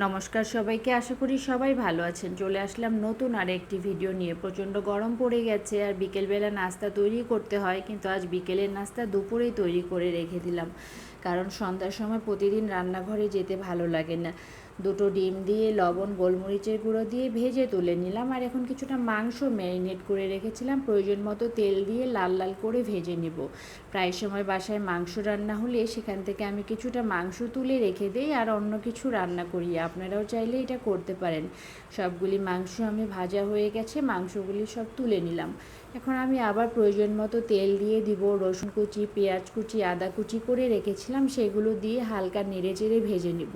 নমস্কার সবাইকে, আশা করি সবাই ভালো আছেন। চলে আসলাম নতুন আর একটি ভিডিও নিয়ে। প্রচণ্ড গরম পড়ে গেছে আর বিকেলবেলা নাস্তা তৈরি করতে হয়, কিন্তু আজ বিকেলের নাস্তা দুপুরেই তৈরি করে রেখে দিলাম। কারণ সন্ধ্যার সময় প্রতিদিন রান্নাঘরে যেতে ভালো লাগে না। দুটো ডিম দিয়ে, লবণ, গোলমরিচের গুঁড়ো দিয়ে ভেজে তুলে নিলাম আর এখন কিছুটা মাংস ম্যারিনেট করে রেখেছিলাম। প্রয়োজন মতো তেল দিয়ে লাল লাল করে ভেজে নেব। প্রায় সময় বাসায় মাংস রান্না হলে সেখান থেকে আমি কিছুটা মাংস তুলে রেখে দিই আর অন্য কিছু রান্না করি। আপনারাও চাইলে এটা করতে পারেন। সবগুলি মাংস আমি ভাজা হয়ে গেছে, মাংসগুলি সব তুলে নিলাম। এখন আমি আবার প্রয়োজন মতো তেল দিয়ে দিব। রসুন কুচি, পেঁয়াজ কুচি, আদা কুচি করে রেখেছিলাম সেগুলো দিয়ে হালকা নেড়ে চেড়ে ভেজে নিব।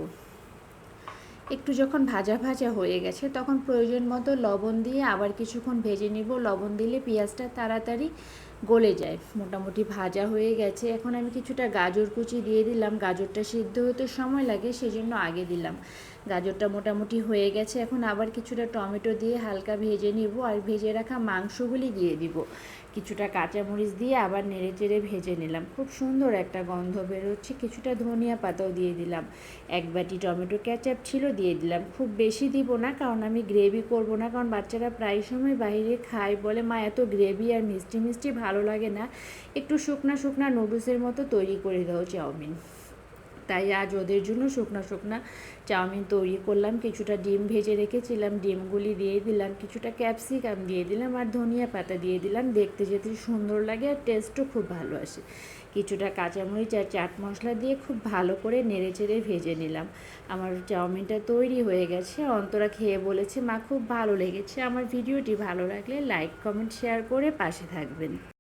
একটু যখন ভাজা ভাজা হয়ে গেছে, তখন প্রয়োজন মতো লবণ দিয়ে আবার কিছুক্ষণ ভেজে নিব। লবণ দিলে পেঁয়াজটা তাড়াতাড়ি গলে যায়। মোটামুটি ভাজা হয়ে গেছে। এখন আমি কিছুটা গাজর কুচি দিয়ে দিলাম। গাজরটা সিদ্ধ হতে সময় লাগে, সেজন্য আগে দিলাম। গাজরটা মোটামুটি হয়ে গেছে। এখন আবার কিছুটা টমেটো দিয়ে হালকা ভেজে নিব আর ভেজে রাখা মাংসগুলি দিয়ে দিব। কিছুটা কাঁচামরিচ দিয়ে আবার নেড়ে চেড়ে ভেজে নিলাম। খুব সুন্দর একটা গন্ধ বেরোচ্ছে। কিছুটা ধনিয়া পাতাও দিয়ে দিলাম। এক বাটি টমেটো ক্যাচাপ ছিল, দিয়ে দিলাম। খুব বেশি দিব না, কারণ আমি গ্রেভি করব না, কারণ বাচ্চারা প্রায় সময় বাইরে খায় বলে, মা, এত গ্রেভি আর মিষ্টি মিষ্টি ভালো লাগে না। একটু শুকনা শুকনা নুডলসের মতো তৈরি করে দাও, চাউমিন। তাই আজ ওদের জন্য শুকনো শুকনা চাউমিন তৈরি করলাম। কিছুটা ডিম ভেজে রেখেছিলাম, ডিমগুলি দিয়ে দিলাম, কিছুটা ক্যাপসিকাম দিয়ে দিলাম আর ধনিয়া পাতা দিয়ে দিলাম। দেখতে যেতে সুন্দর লাগে আর টেস্টও খুব ভালো আসে। কিছুটা কাঁচামরিচ আর চাট মশলা দিয়ে খুব ভালো করে নেড়ে চেড়ে ভেজে নিলাম। আমার চাউমিনটা তৈরি হয়ে গেছে। অন্তরা খেয়ে বলেছে, মা, খুব ভালো লেগেছে। আমার ভিডিওটি ভালো লাগলে লাইক, কমেন্ট, শেয়ার করে পাশে থাকবেন।